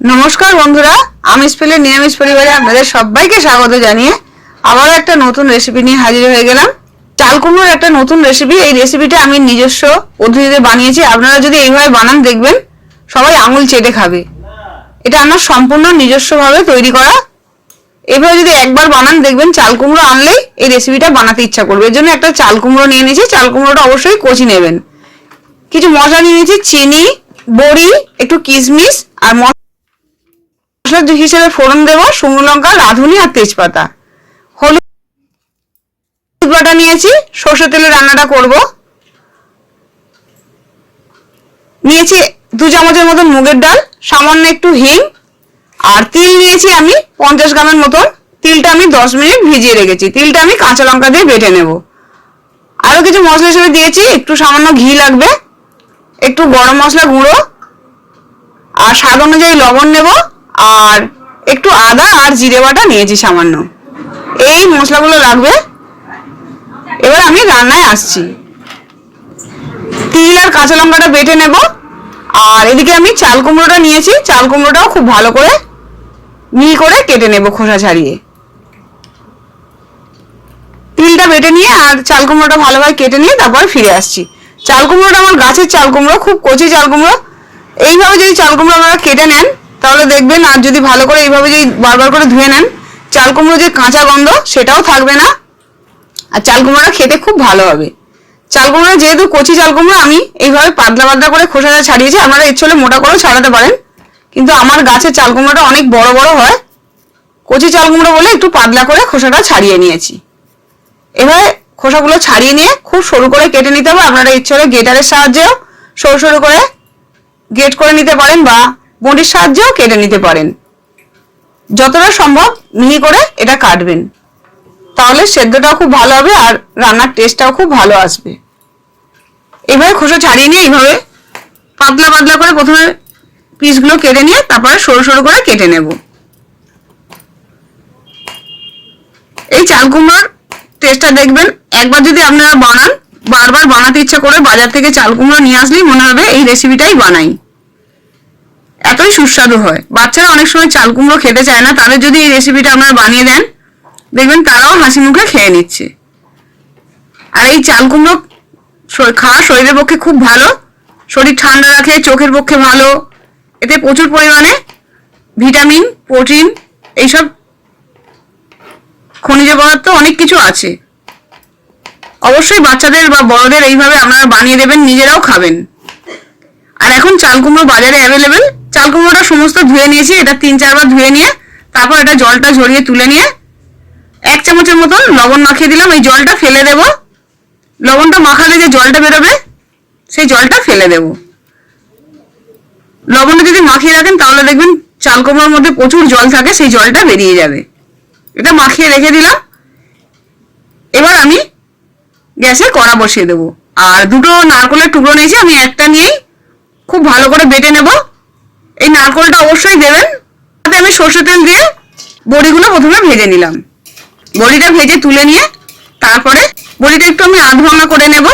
নমস্কার বন্ধুরা আমি স্পেলের নিরামিষ পরিবারে আপনাদের সবাইকে স্বাগত জানিয়ে আবারও একটা নতুন রেসিপি নিয়ে হাজির হয়ে গেলাম। চাল কুমড়োর একটা নতুন রেসিপি এই রেসিপিটা আমি নিজস্ব পদ্ধতিতে বানিয়েছি। আপনারা যদি এইভাবে বানান, দেখবেন সবাই আঙুল চেটে খাবে। এটা আমার সম্পূর্ণ নিজস্বভাবে তৈরি করা। এভাবে যদি একবার বানান, দেখবেন চাল কুমড়ো আনলেই এই রেসিপিটা বানাতে ইচ্ছা করবে। এর জন্য একটা চাল কুমড়ো নিয়ে নিয়েছি। চাল কুমড়োটা অবশ্যই কচি নেবেন। কিছু মশলা নিয়ে নিয়েছি, চিনি, বড়ি, একটু কিশমিশ আর মশলা হিসেবে ফোড়ন দেব, শুকনো লঙ্কা, রাঁধুনি আর তেজপাতা। হলুদ বাটা নিয়েছি সর্ষে তেলে রান্নাটা করব। নিয়েছি দু চামচের মতন মুগের ডাল, সামান্য একটু হিং, আর তিল নিয়েছি আমি পঞ্চাশ গ্রামের মতন। তিলটা আমি দশ মিনিট ভিজিয়ে রেখেছি। তিলটা আমি কাঁচা লঙ্কা দিয়ে বেটে নেব। আরও কিছু মশলা হিসেবে দিয়েছি, একটু সামান্য ঘি লাগবে, একটু গরম মশলা গুঁড়ো, আর স্বাদ অনুযায়ী লবণ নেব। আর একটু আদা আর জিরে বাটা নিয়েছি সামান্য। এই মশলাগুলো লাগবে। এবার আমি রান্নায় আসছি। তিল আর কাঁচা লঙ্কাটা বেটে নেব। আর এদিকে আমি চাল কুমড়োটা নিয়েছি। চাল কুমড়োটাও খুব ভালো করে মিহি করে কেটে নেব খোসা ছাড়িয়ে। তিলটা বেটে নিয়ে আর চাল কুমড়োটা ভালোভাবে কেটে নিয়ে তারপর ফিরে আসছি। চাল কুমড়োটা আমার গাছের চাল কুমড়ো, খুব কচি চাল কুমড়ো। এইভাবে যদি চাল কুমড়ো আপনারা কেটে নেন তাহলে দেখবেন, আর যদি ভালো করে এইভাবে যদি বারবার করে ধুয়ে নেন, চাল কুমড়ো যে কাঁচা গন্ধ, সেটাও থাকবে না। আর চাল কুমড়োটা খেতে খুব ভালো হবে। চাল কুমড়ো, যেহেতু কচি চাল কুমড়ো, আমি এইভাবে পাতলা পাতলা করে খোসাটা ছাড়িয়েছি, আপনারা ইচ্ছে হলে মোটা করেও ছাড়াতে পারেন। কিন্তু আমার গাছের চাল কুমড়োটা অনেক বড় বড় হয়। কচি চাল কুমড়ো বলে একটু পাতলা করে খোসাটা ছাড়িয়ে নিয়েছি। এভাবে খোসাগুলো ছাড়িয়ে নিয়ে খুব সরু করে কেটে নিতে হবে। আপনারা ইচ্ছে হলে গেটারের সাহায্যেও সরু সরু করে গেট করে নিতে পারেন বা বটির সাহায্যেও কেটে নিতে পারেন। যতটা সম্ভব মিহি করে এটা কাটবেন। তাহলে সেদ্ধটাও খুব ভালো হবে আর রান্নার টেস্টটাও খুব ভালো আসবে। এইভাবে খোসা ছাড়িয়ে নিয়ে এইভাবে পাতলা পাতলা করে প্রথমে পিসগুলো কেটে নিয়ে তারপরে সরু সরু করে কেটে নেব। এই চাল কুমড়োর টেস্টটা দেখবেন। একবার যদি আপনারা বানান, বারবার বানাতে ইচ্ছা করে বাজার থেকে চাল কুমড়ো নিয়ে আসলেই মনে হবে এই রেসিপিটাই বানাই। এতই সুস্বাদু হয়। বাচ্চারা অনেক সময় চাল কুমড়ো খেতে চায় না, তাদের যদি এই রেসিপিটা আপনারা বানিয়ে দেন, দেখবেন তারাও হাসি মুখে খেয়ে নিচ্ছে। আর এই চাল কুমড়ো খাওয়া শরীরের পক্ষে খুব ভালো। শরীর ঠান্ডা রাখে, চোখের পক্ষে ভালো। এতে প্রচুর পরিমাণে ভিটামিন, প্রোটিন এইসব খনিজ পদার্থ অনেক কিছু আছে। অবশ্যই বাচ্চাদের বা বড়দের এইভাবে আপনারা বানিয়ে দেবেন, নিজেরাও খাবেন। আর এখন চাল কুমড়ো বাজারে অ্যাভেলেবেল চাল কুমড়োটা সমস্ত ধুয়ে নিয়েছি, এটা তিন চারবার ধুয়ে নিয়ে, তারপর এটা জলটা ঝরিয়ে তুলে নিয়ে, এক চামচের মতন লবণ মাখিয়ে দিলাম। এই জলটা ফেলে দেব। লবণটা মাখালে যে জলটা বেরোবে, সেই জলটা ফেলে দেব। লবণটা যদি মাখিয়ে রাখেন, তাহলে দেখবেন চাল কুমড়োর মধ্যে প্রচুর জল থাকে, সেই জলটা বেরিয়ে যাবে। এটা মাখিয়ে রেখে দিলাম। এবার আমি গ্যাসে কড়া বসিয়ে দেবো। আর দুটো নারকলের টুকরো নিয়েছি, আমি একটা নিয়েই খুব ভালো করে বেটে নেব। এই নারকলটা অবশ্যই দেবেন। তাতে আমি সর্ষে তেল দিয়ে বড়িগুলো প্রথমে ভেজে নিলাম। বড়িটা ভেজে তুলে নিয়ে তারপরে বড়িটা একটু আমি আধ ভাঙা করে নেব।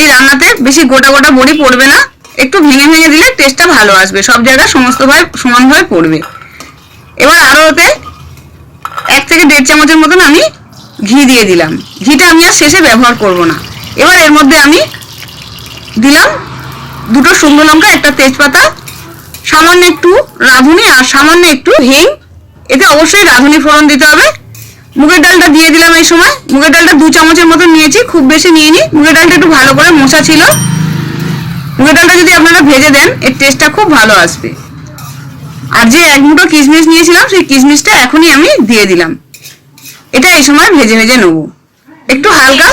এই রান্নাতে বেশি গোটা গোটা বড়ি পড়বে না। একটু ভেঙে ভেঙে দিলে টেস্টটা ভালো আসবে। সব জায়গায় সমস্তভাবে সমানভাবে পড়বে। এবার আরও ওতে এক থেকে দেড় চামচের মতন আমি ঘি দিয়ে দিলাম। ঘিটা আমি আর শেষে ব্যবহার করব না। এবার এর মধ্যে আমি দিলাম দুটো শুকনো লঙ্কা, একটা তেজপাতা সামান্য একটু রাঁধুনি আর সামান্য একটু হিং। এতে অবশ্যই রাঁধুনি ফোড়ন দিতে হবে। মুগের ডালটা দিয়ে দিলাম এই সময়। মুগের ডালটা দু চামচের মতো নিয়েছি, খুব বেশি নিইনি। মুগের ডালটা একটু ভালো করে মোছা ছিল। মুগের ডালটা যদি আপনারা ভেজে দেন, এর টেস্টটা খুব ভালো আসবে। আর যে এক মুঠো কিশমিশ নিয়েছিলাম, সেই কিশমিশটা এখনই আমি দিয়ে দিলাম। এটা এই সময় ভেজে ভেজে নেব। একটু হালকা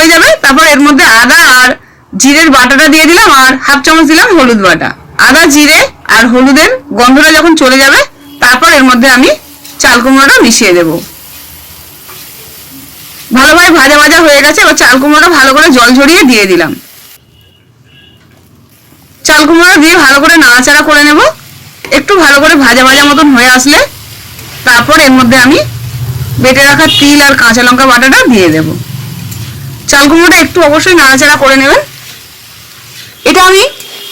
হয়ে যাবে। তারপর এর মধ্যে আদা আর জিরের বাটাটা দিয়ে দিলাম আর হাফ চামচ দিলাম হলুদ বাটা। আদা, জিরে আর হলুদের গন্ধটা যখন চলে যাবে, তারপর এর মধ্যে আমি চাল কুমড়োটা মিশিয়ে দেবো। ভালোভাবে ভাজা ভাজা হয়ে গেছে, এবার চাল কুমড়োটা ভালো করে জল ঝরিয়ে দিয়ে দিলাম। চাল কুমড়ো দিয়ে ভালো করে নাড়াচাড়া করে নেব। একটু ভালো করে ভাজা ভাজা মতন হয়ে আসলে তারপর এর মধ্যে আমি বেটে রাখা তিল আর কাঁচা লঙ্কা বাটাটা দিয়ে দেব। চাল কুমড়োটা একটু অবশ্যই নাড়াচাড়া করে নেবেন। এটা আমি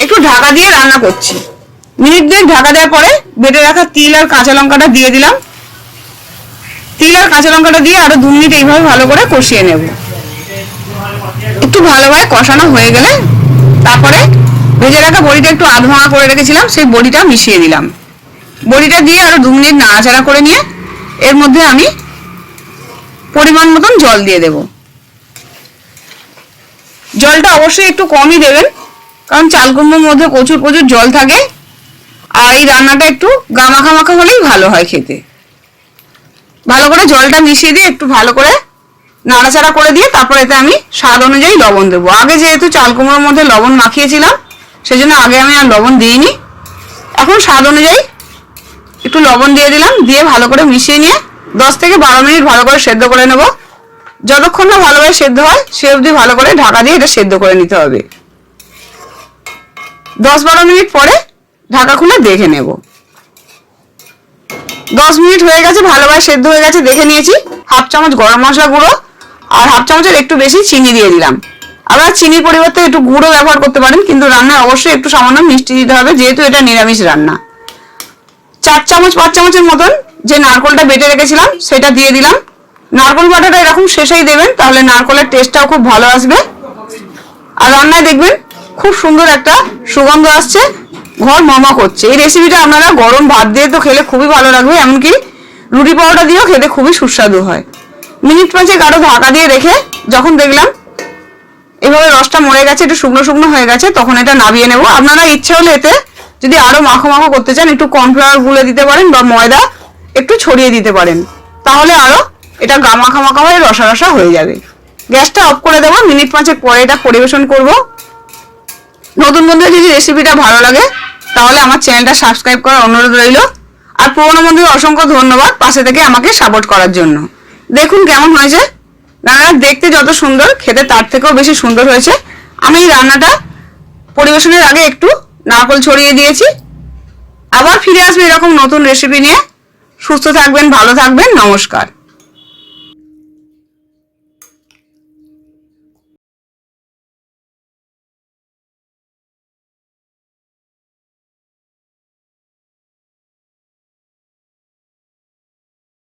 একটু ঢাকা দিয়ে রান্না করছি। মিনিট দুয়েক ঢাকা দেওয়ার পরে বেটে রাখা তিল আর কাঁচা লঙ্কাটা দিয়ে দিলাম। তিল আর কাঁচা লঙ্কাটা দিয়ে আরও দু মিনিট এইভাবে ভালো করে কষিয়ে নেব। একটু ভালোভাবে কষানো হয়ে গেলে তারপরে ভেজে রাখা বড়িটা একটু আধ ভাঙা করে রেখেছিলাম, সেই বড়িটা মিশিয়ে দিলাম। বড়িটা দিয়ে আরও দু মিনিট নাড়াচাড়া করে নিয়ে এর মধ্যে আমি পরিমাণ মতন জল দিয়ে দেব। জলটা অবশ্যই একটু কমই দেবেন, কারণ চাল কুমড়োর মধ্যে প্রচুর প্রচুর জল থাকে। আর এই রান্নাটা একটু গামাখা মাখা হলেই ভালো হয় খেতে। ভালো করে জলটা মিশিয়ে দিয়ে একটু ভালো করে নাড়াচাড়া করে দিয়ে তারপরে এতে আমি স্বাদ অনুযায়ী লবণ দেবো। আগে যেহেতু চাল কুমড়োর মধ্যে লবণ মাখিয়েছিলাম, সেজন্য আগে আমি আর লবণ দিইনি। এখন স্বাদ অনুযায়ী একটু লবণ দিয়ে দিলাম, দিয়ে ভালো করে মিশিয়ে নিয়ে দশ থেকে বারো মিনিট ভালো করে সেদ্ধ করে নেব। যতক্ষণ না ভালোভাবে সেদ্ধ হয়, সে অবধি ভালো করে ঢাকা দিয়ে এটা সেদ্ধ করে নিতে হবে। দশ বারো মিনিট পরে ঢাকা খুলে দেখে নেব। দশ মিনিট হয়ে গেছে, ভালোভাবে সেদ্ধ হয়ে গেছে, দেখে নিয়েছি। হাফ চামচ গরম মশলা গুঁড়ো আর হাফ চামচের একটু বেশি চিনি দিয়ে দিলাম। আবার চিনির পরিবর্তে একটু গুঁড়ো ব্যবহার করতে পারেন, কিন্তু রান্নায় অবশ্যই একটু সামান্য মিষ্টি দিতে হবে, যেহেতু এটা নিরামিষ রান্না। চার চামচ, পাঁচ চামচের মতন যে নারকলটা বেটে রেখেছিলাম, সেটা দিয়ে দিলাম। নারকল বাটাটা এরকম শেষেই দেবেন, তাহলে নারকলের টেস্টটাও খুব ভালো আসবে। আর রান্নায় দেখবেন খুব সুন্দর একটা সুগন্ধ আসছে, ঘর মমা করছে এই রেসিপিটা আপনারা গরম ভাত দিয়ে তো খেলে খুবই ভালো লাগবে, এমনকি রুটি পাউডার দিয়েও খেতে খুবই সুস্বাদু হয়। মিনিট পাঁচেক আরও ঢাকা দিয়ে রেখে যখন দেখলাম এভাবে রসটা মরে গেছে, একটু শুকনো শুকনো হয়ে গেছে, তখন এটা নামিয়ে নেব। আপনারা ইচ্ছে হলে এতে যদি আরও মাখো মাখো করতে চান, একটু কর্নফ্লাওয়ার গুলে দিতে পারেন বা ময়দা একটু ছড়িয়ে দিতে পারেন। তাহলে আরও এটা গামাখা মাখা হয়ে রসা রসা হয়ে যাবে। গ্যাসটা অফ করে দেবো, মিনিট পাঁচেক পরে এটা পরিবেশন করব। নতুন বন্ধুদের যদি রেসিপিটা ভালো লাগে, তাহলে আমার চ্যানেলটা সাবস্ক্রাইব করার অনুরোধ রইল। আর পুরোনো বন্ধুদের অসংখ্য ধন্যবাদ পাশে থেকে আমাকে সাপোর্ট করার জন্য। দেখুন কেমন হয়েছে। রান্নাটা দেখতে যত সুন্দর, খেতে তার থেকেও বেশি সুন্দর হয়েছে। আমি রান্নাটা পরিবেশনের আগে একটু নারকল ছড়িয়ে দিয়েছি। আবার ফিরে আসবে এরকম নতুন রেসিপি নিয়ে। সুস্থ থাকবেন, ভালো থাকবেন, নমস্কার।